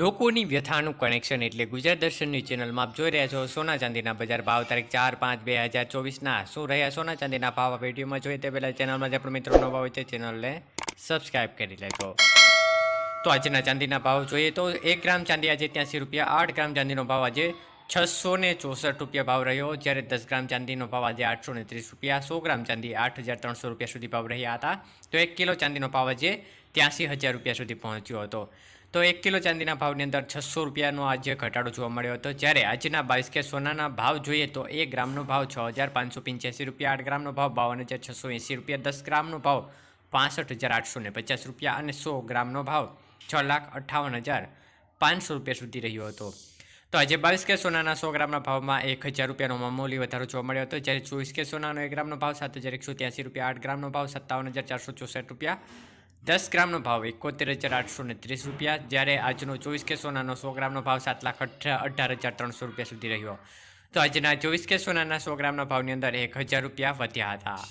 લોકોની વ્યથાનું કનેક્શન એટલે ગુજરાત દર્શનની ચેનલમાં આપ જોઈ રહ્યા છો સોના ચાંદીના બજાર ભાવ તારીખ ચાર પાંચ બે હજાર ચોવીસના. શું રહ્યા સોના ચાંદીના ભાવ? વિડીયોમાં જોઈએ તે પહેલાં ચેનલમાં જે પણ મિત્રો નવા હોય તે ચેનલને સબસ્ક્રાઈબ કરી લેજો. તો આજના ચાંદીના ભાવ જોઈએ તો એક ગ્રામ ચાંદી આજે ત્યાંસી રૂપિયા, આઠ ગ્રામ ચાંદીનો ભાવ આજે છસો ને ચોસઠ રૂપિયા ભાવ રહ્યો. જ્યારે દસ ગ્રામ ચાંદીનો ભાવ આજે આઠસો ને ત્રીસ રૂપિયા, સો ગ્રામ ચાંદી આઠ હજાર ત્રણસો રૂપિયા સુધી ભાવ રહ્યા હતા. તો એક કિલો ચાંદીનો ભાવ આજે ત્યાંસી હજાર રૂપિયા સુધી પહોંચ્યો હતો. તો એક કિલો ચાંદીના ભાવની અંદર છસો રૂપિયાનો આજે ઘટાડો જોવા મળ્યો હતો. જ્યારે આજના બાવીસ કે સોનાના ભાવ જોઈએ તો એક ગ્રામનો ભાવ છ હજાર પાંચસો પંચ્યાસી રૂપિયા, આઠ ગ્રામનો ભાવ બાવન હજાર છસો એંસી રૂપિયા, દસ ગ્રામનો ભાવ પાસઠ હજાર આઠસો ને પચાસ રૂપિયા અને સો ગ્રામનો ભાવ છ લાખ અઠ્ઠાવન હજાર પાંચસો રૂપિયા સુધી રહ્યો હતો. તો આજે બાવીસ કે સોનાના સો ગ્રામના ભાવમાં એક હજાર રૂપિયાનો મામૂલી વધારો જોવા મળ્યો હતો. જ્યારે ચોવીસ કે સોનાનો એક ગ્રામનો ભાવ સાત હજાર એકસો ત્યાસી રૂપિયા, આઠ ગ્રામનો ભાવ સત્તાવન હજાર ચારસો ચોસઠ રૂપિયા દસ ગ્રામનો ભાવ એકોતેર હજાર આઠસો ને ત્રીસ રૂપિયા, જ્યારે આજનો ચોવીસ કે સોનાનો સો ગ્રામનો ભાવ સાત લાખ અઢાર હજાર ત્રણસો રૂપિયા સુધી રહ્યો. તો આજના ચોવીસ કે સોનાના સો ગ્રામના ભાવની અંદર એક હજાર રૂપિયા વધ્યા હતા.